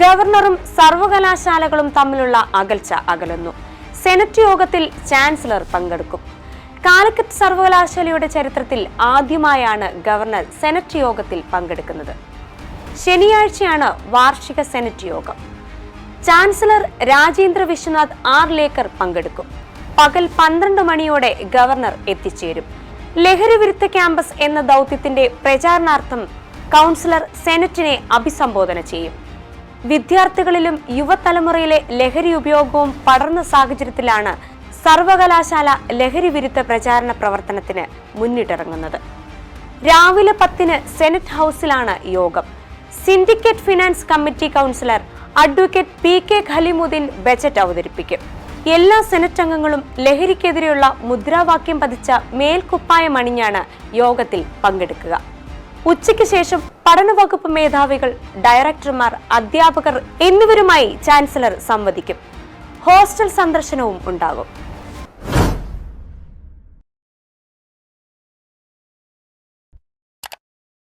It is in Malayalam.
ഗവർണറും സർവകലാശാലകളും തമ്മിലുള്ള അകൽച്ച അകലുന്നു. സെനറ്റ് യോഗത്തിൽ ചാൻസലർ പങ്കെടുക്കും. കാലിക്കറ്റ് സർവകലാശാലയുടെ ചരിത്രത്തിൽ ആദ്യമായാണ് ഗവർണർ സെനറ്റ് യോഗത്തിൽ പങ്കെടുക്കുന്നത്. ശനിയാഴ്ചയാണ് വാർഷിക സെനറ്റ് യോഗം. ചാൻസലർ രാജേന്ദ്ര വിശ്വനാഥ് ആർ ലേക്കർ പങ്കെടുക്കും. പകൽ പന്ത്രണ്ട് മണിയോടെ ഗവർണർ എത്തിച്ചേരും. ലഹരി വിരുദ്ധ ക്യാമ്പസ് എന്ന ദൗത്യത്തിന്റെ പ്രചാരണാർത്ഥം കൗൺസിലർ സെനറ്റിനെ അഭിസംബോധന ചെയ്യും. വിദ്യാർത്ഥികളിലും യുവതലമുറയിലെ ലഹരി ഉപയോഗവും പടർന്ന സാഹചര്യത്തിലാണ് സർവകലാശാല ലഹരി വിരുദ്ധ പ്രചാരണ പ്രവർത്തനത്തിന് മുന്നിട്ടിറങ്ങുന്നത്. രാവിലെ പത്തിന് സെനറ്റ് ഹൗസിലാണ് യോഗം. Syndicate finance committee councillor advocate P K Khalimuddin budget അവതരിപ്പിക്കും. എല്ലാ സെനറ്റ് അംഗങ്ങളും ലഹരിക്കെതിരെയുള്ള മുദ്രാവാക്യം പതിച്ച മേൽക്കുപ്പായം അണിഞ്ഞാണ് യോഗത്തിൽ പങ്കെടുക്കുക. ഉച്ചയ്ക്ക് ശേഷം പഠനവകുപ്പ് മേധാവികൾ ഡയറക്ടർമാർ അധ്യാപകർ എന്നിവരുമായി ചാൻസലർ സംവദിക്കും. ഹോസ്റ്റൽ സന്ദർശനവും ഉണ്ടാകും.